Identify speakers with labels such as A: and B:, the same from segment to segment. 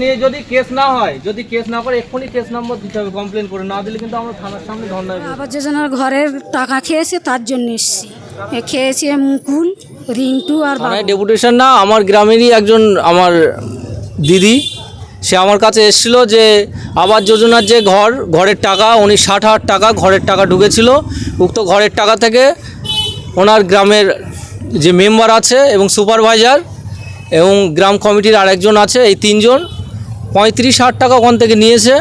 A: নিয়ে যদি কেস না হয় যদি কেস না করে এক্ষুনি কেস নম্বর দিতে হবে কমপ্লেন করে না দিলে কিন্তু আমরা থানার সামনে ধর্নায় বসবো।
B: আবার যোজনার ঘরের টাকা খেয়েছে তার জন্য এসছি এ খেয়েছে মুকুল রিন্টু আর বাবু।
A: ডেপুটেশন না আমার গ্রামেরই একজন আমার দিদি সে আমার কাছে এসেছিল যে আবাস যোজনার যে ঘর ঘরের টাকা উনি ষাট হাজার টাকা ঘরের টাকা ঢুকেছিল উক্ত ঘরের টাকা থেকে ওনার গ্রামের যে মেম্বার আছে এবং সুপারভাইজার এবং গ্রাম কমিটির আরেকজন আছে এই তিনজন পঁয়ত্রিশ হাজার টাকা ওখান থেকে নিয়েছে।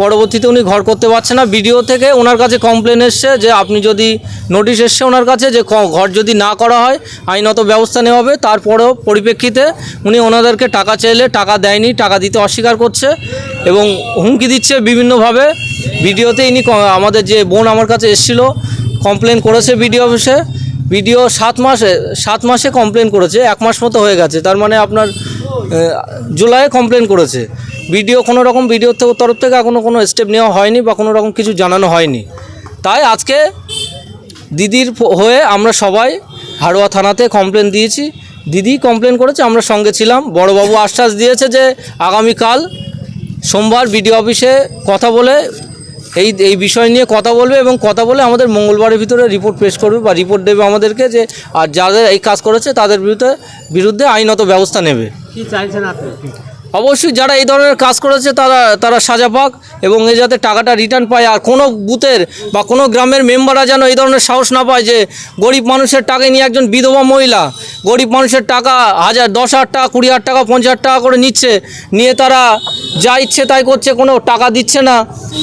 A: পরবর্তীতে উনি ঘর করতে পারছে না। ভিডিও থেকে ওনার কাছে কমপ্লেন এসছে যে আপনি যদি নোটিশ এসছে ওনার কাছে যে ঘর যদি না করা হয়, আইনত ব্যবস্থা নেওয়া হবে। তারপরেও পরিপ্রেক্ষিতে উনি ওনাদেরকে টাকা চাইলে টাকা দেয়নি, টাকা দিতে অস্বীকার করছে এবং হুমকি দিচ্ছে বিভিন্নভাবে। বিডিওতে ইনি আমাদের যে বোন আমার কাছে এসেছিল কমপ্লেন করেছে ভিডিও অফিসে। ভিডিও সাত মাসে সাত মাসে কমপ্লেন করেছে, এক মাস মতো হয়ে গেছে। তার মানে আপনার জুলাইয়ে কমপ্লেন করেছে। বিডিও কোনো রকম ভিডিও তরফ থেকে এখনও কোনো স্টেপ নেওয়া হয়নি বা কোনো রকম কিছু জানানো হয়নি। তাই আজকে দিদির হয়ে আমরা সবাই হাড়োয়া থানাতে কমপ্লেন দিয়েছি। দিদি কমপ্লেন করেছে, আমরা সঙ্গে ছিলাম। বড়বাবু আশ্বাস দিয়েছে যে আগামীকাল সোমবার বিডিও অফিসে কথা বলে এই এই বিষয় নিয়ে কথা বলবে এবং কথা বলে আমাদের মঙ্গলবারের ভিতরে রিপোর্ট পেশ করবে বা রিপোর্ট দেবে আমাদেরকে যে আর যাদের এই কাজ করেছে তাদের বিরুদ্ধে বিরুদ্ধে আইনত ব্যবস্থা নেবে। অবশ্যই যারা এই ধরনের কাজ করেছে তারা তারা সাজা পাক এবং এ যাতে টাকাটা রিটার্ন পায়। আর কোনো বুথের বা কোনো গ্রামের মেম্বাররা যেন এই ধরনের সাহস না পায় যে গরিব মানুষের টাকা নিয়ে একজন বিধবা মহিলা গরিব মানুষের টাকা হাজার, দশ হাজার টাকা, কুড়ি হাজার টাকা, পঞ্চাশ হাজার টাকা করে নিচ্ছে, নিয়ে তারা যা ইচ্ছে তাই করছে, কোনো টাকা দিচ্ছে না।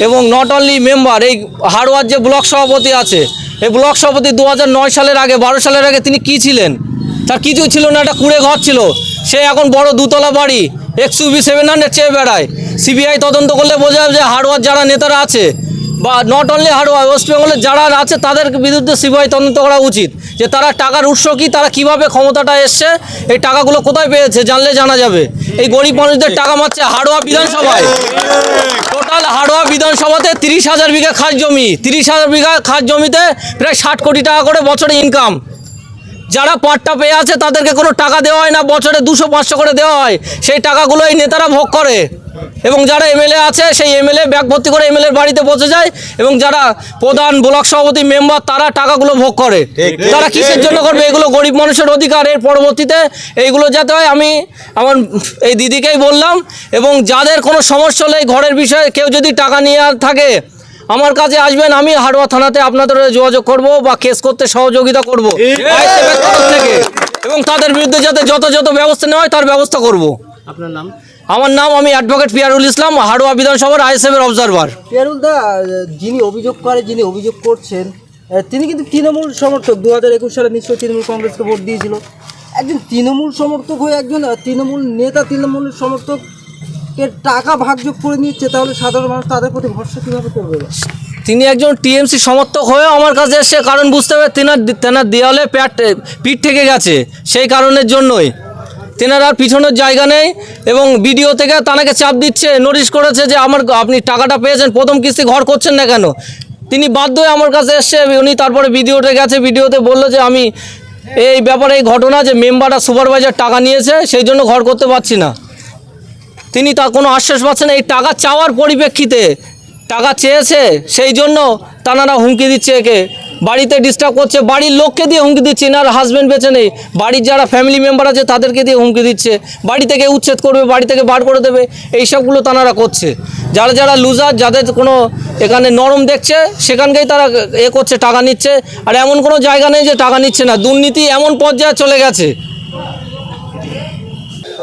A: এবং নট অনলি মেম্বার এই হাড়োয়ার যে ব্লক সভাপতি আছে, এই ব্লক সভাপতি দু সালের আগে, বারো সালের আগে তিনি কী ছিলেন? তার কিছুই ছিল না, একটা কুড়ে ঘর ছিল। সে এখন বড় দুতলা বাড়ি এক্স ইউবি সেভেন হান্ড্রেড চেয়ে বেড়ায়। সিবিআই তদন্ত করলে বোঝা যাবে যে হার্ডওয়ার যারা নেতারা আছে, বা নট অনলি হার্ডওয়ার ওয়েস্ট বেঙ্গলের যারা আছে, তাদের বিরুদ্ধে সিবিআই তদন্ত করা উচিত, যে তারা টাকার উৎস কী, তারা কীভাবে ক্ষমতাটা এসছে, এই টাকাগুলো কোথায় পেয়েছে জানলে জানা যাবে। এই গরিব মানুষদের টাকা মারছে হাড়োয়া বিধানসভায়। টোটাল হাড়োয়া বিধানসভাতে তিরিশ হাজার বিঘা খাস জমি, তিরিশ হাজার বিঘা খাস জমিতে প্রায় ষাট কোটি টাকা করে বছরে ইনকাম যারা পাট্টা পেয়ে আছে তাদেরকে কোনো টাকা দেওয়া হয় না বছরে দুশো পাঁচশো করে দেওয়া হয়। সেই টাকাগুলো এই নেতারা ভোগ করে। এবং যারা এমএলএ আছে সেই এমএলএ ব্যাগ ভর্তি করে এমএলএর বাড়িতে বসে যায়। এবং যারা প্রধান ব্লক সভাপতি মেম্বার তারা টাকাগুলো ভোগ করে। তারা কিসের জন্য করবে? এগুলো গরিব মানুষের অধিকার। এর পরবর্তীতে এইগুলো যাতে হয় আমি আমার এই দিদিকেই বললাম। এবং যাদের কোনো সমস্যা হলে ঘরের বিষয়ে কেউ যদি টাকা নিয়ে থাকে আমার কাছে আসবেন আমি হাড়োয়া থানাতে আপনাদের যোগাযোগ করব বা কেস করতে সহযোগিতা করব। থেকে। এবং তাদের বিরুদ্ধে যাতে যথাযথ ব্যবস্থা নেওয়া হয় তার ব্যবস্থা করব।
C: আপনার নাম?
A: আমার নাম আমি অ্যাডভোকেট পিয়ারুল ইসলাম হাড়োয়া বিধানসভার আইএসএফের অবজারভার
D: পিয়ারুল দা যিনি অভিযোগ করে যিনি অভিযোগ করছেন তিনি কিন্তু তৃণমূল সমর্থক। দু হাজার একুশ সালে নিশ্চয়ই তৃণমূল কংগ্রেসকে ভোট দিয়েছিল। একজন তৃণমূল সমর্থক হয়ে একজন তৃণমূল নেতা তৃণমূল সমর্থকের টাকা ভাগযোগ করে নিচ্ছে, তাহলে সাধারণ মানুষ তাদের প্রতি ভরসা কীভাবে করবে?
A: তিনি একজন টিএমসি সমর্থক হয়ে আমার কাছে এসে কারণ বুঝতে হবে, তেনার তেনার দেওয়ালে প্যাট পিঠ থেকে গেছে, সেই কারণের জন্যই। তেনার আর পিছনের জায়গা নেই এবং ভিডিও থেকে তানাকে চাপ দিচ্ছে, নোটিশ করেছে যে আমার আপনি টাকাটা পেয়েছেন, প্রথম কিস্তি ঘর করছেন না কেন? তিনি বাধ্য হয়ে আমার কাছে এসছে উনি তারপরে ভিডিওতে গেছে ভিডিওতে বলল যে আমি এই ব্যাপারে এই ঘটনা যে মেম্বার আর সুপারভাইজার টাকা নিয়েছে, সেই জন্য ঘর করতে পারছি না। তিনি তার কোনো আশ্বাস পাচ্ছেন এই টাকা চাওয়ার পরিপ্রেক্ষিতে টাকা চেয়েছে, সেই জন্য তানারা হুমকি দিচ্ছে একে। বাড়িতে ডিস্টার্ব করছে, বাড়ির লোককে দিয়ে হুমকি দিচ্ছে, এনার হাজব্যান্ড বেঁচে নেই। বাড়ির যারা ফ্যামিলি মেম্বার আছে, তাদেরকে দিয়ে হুমকি দিচ্ছে। বাড়ি থেকে উচ্ছেদ করবে, বাড়ি থেকে বার করে দেবে। এই সবগুলো তানারা করছে। যারা যারা লুজার যাদের কোনো এখানে নরম দেখছে, সেখানকেই তারা এ করছে, টাকা নিচ্ছে। আর এমন কোনো জায়গা নেই যে টাকা নিচ্ছে না। দুর্নীতি এমন পর্যায়ে চলে গেছে।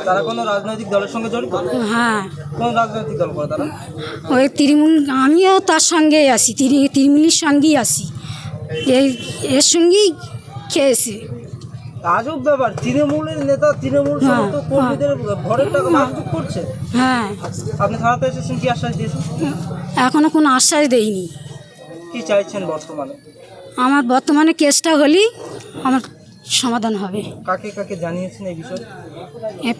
D: তারা কোনো রাজনৈতিক দলের সঙ্গে জড়িত?
B: হ্যাঁ।
D: কোন রাজনৈতিক দল করে তারা?
B: ওই তৃণমূল আমিও তার সঙ্গেই তৃ- তৃণমূলের সঙ্গেই আছি। এই এর সঙ্গেই খেয়েছে।
D: আজব ব্যাপার তৃণমূলের নেতা তৃণমূল
B: হ্যাঁ,
D: সমর্থক কর্মীদের ঘরের টাকা ভাগযোগ করছে?
B: হ্যাঁ।
D: আপনি থানাতে এসেছেন কি আশ্বাস দিয়েছেন?
B: এখনও কোনো আশ্বাস দেয়নি
D: কি চাইছেন বর্তমানে?
B: আমার বর্তমানে কেসটা হলেই আমার সমাধান হবে।
D: কাকে কাকে জানিয়েছেন এই বিষয়ে?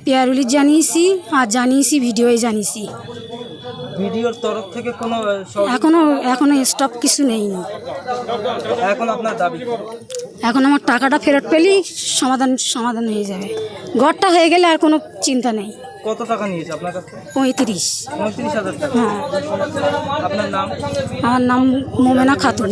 B: পেয়ারুলি জানিয়েছি আর জানিয়েছি ভিডিওয়ে জানিয়েছি।
D: ভিডিওর তরফ থেকে কোনো
B: এখনও এখনও স্টপ কিছু নেইনি।
D: এখন আপনার দাবি
B: এখন আমার টাকাটা ফেরত পেলেই সমাধান সমাধান হয়ে যাবে। ঘরটা হয়ে গেলে আর কোনো চিন্তা নেই।
D: কত টাকা নিয়েছে আপনার কাছ
B: পঁয়ত্রিশ।
D: পঁয়ত্রিশ হাজার টাকা।
B: হ্যাঁ।
D: আপনার নাম?
B: আমার নাম মোমেনা খাতুন।